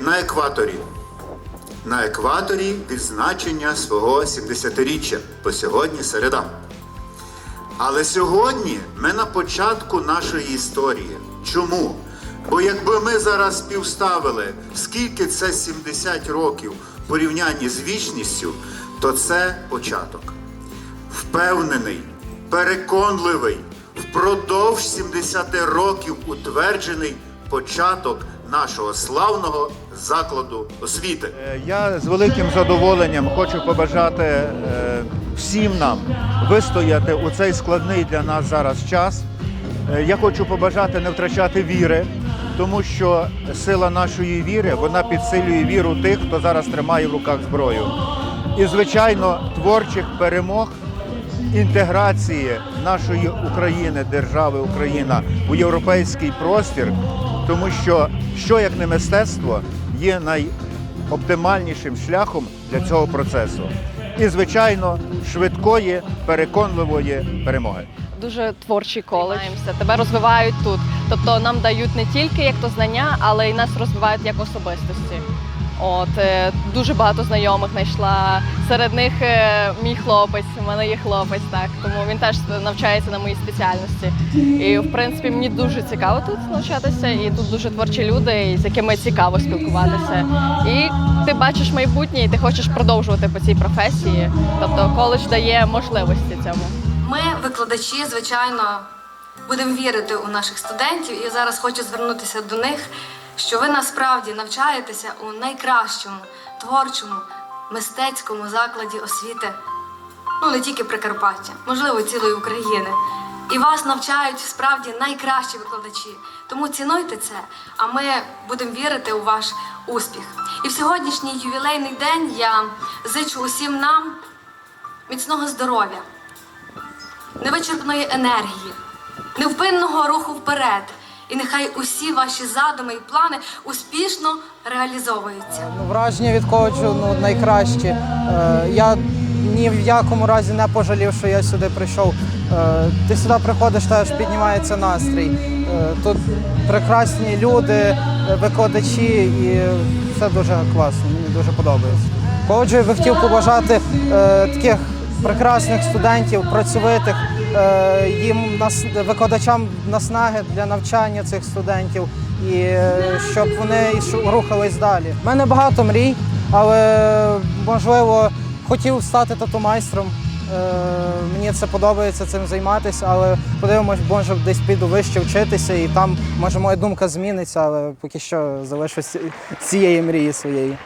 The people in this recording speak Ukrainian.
на екваторі. На екваторі відзначення свого 70-річчя, бо сьогодні середа. Але сьогодні ми на початку нашої історії. Чому? Бо якби ми зараз співставили, скільки це 70 років порівнянні з вічністю, то це початок. Впевнений, переконливий, впродовж 70 років утверджений початок нашого славного закладу освіти. Е, Я з великим задоволенням хочу побажати е, всім нам вистояти у цей складний для нас зараз час. Е, Я хочу побажати не втрачати віри, тому що сила нашої віри вона підсилює віру тих, хто зараз тримає в руках зброю. І, звичайно, творчих перемог інтеграції нашої України, держави Україна у європейський простір, тому що що як не мистецтво є найоптимальнішим шляхом для цього процесу. І, звичайно, швидкої, переконливої перемоги. Дуже творчий коледж. Тебе розвивають тут. Тобто нам дають не тільки як то знання, але й нас розвивають як особистості. От е, дуже багато знайомих знайшла. Серед них е, мій хлопець, у мене є хлопець, так тому він теж навчається на моїй спеціальності. І в принципі мені дуже цікаво тут навчатися, і тут дуже творчі люди, з якими цікаво спілкуватися. І ти бачиш майбутнє, і ти хочеш продовжувати по цій професії. Тобто коледж дає можливості цьому. Ми, викладачі, звичайно, будемо вірити у наших студентів. І зараз хочу звернутися до них, що ви насправді навчаєтеся у найкращому творчому мистецькому закладі освіти, ну не тільки Прикарпаття, можливо, цілої України. І вас навчають справді найкращі викладачі. Тому цінуйте це, а ми будемо вірити у ваш успіх. І в сьогоднішній ювілейний день я зичу усім нам міцного здоров'я невичерпної енергії, невпинного руху вперед. І нехай усі ваші задуми і плани успішно реалізовуються. Ну, Враження від коледжу ну, найкращі. Е, я ні в якому разі не пожалів, що я сюди прийшов. Е, ти сюди приходиш, теж піднімається настрій. Е, тут прекрасні люди, е, викладачі, і все дуже класно. Мені дуже подобається. Коледжу я би хотів побажати е, таких прекрасних студентів, працьовитих, їм нас, викладачам наснаги для навчання цих студентів і е, щоб вони рухались далі. У мене багато мрій, але можливо хотів стати тату-майстром. Е, Мені це подобається цим займатися, але подивимось, може десь піду вище вчитися, і там може моя думка зміниться, але поки що залишусь цієї мрії своєї.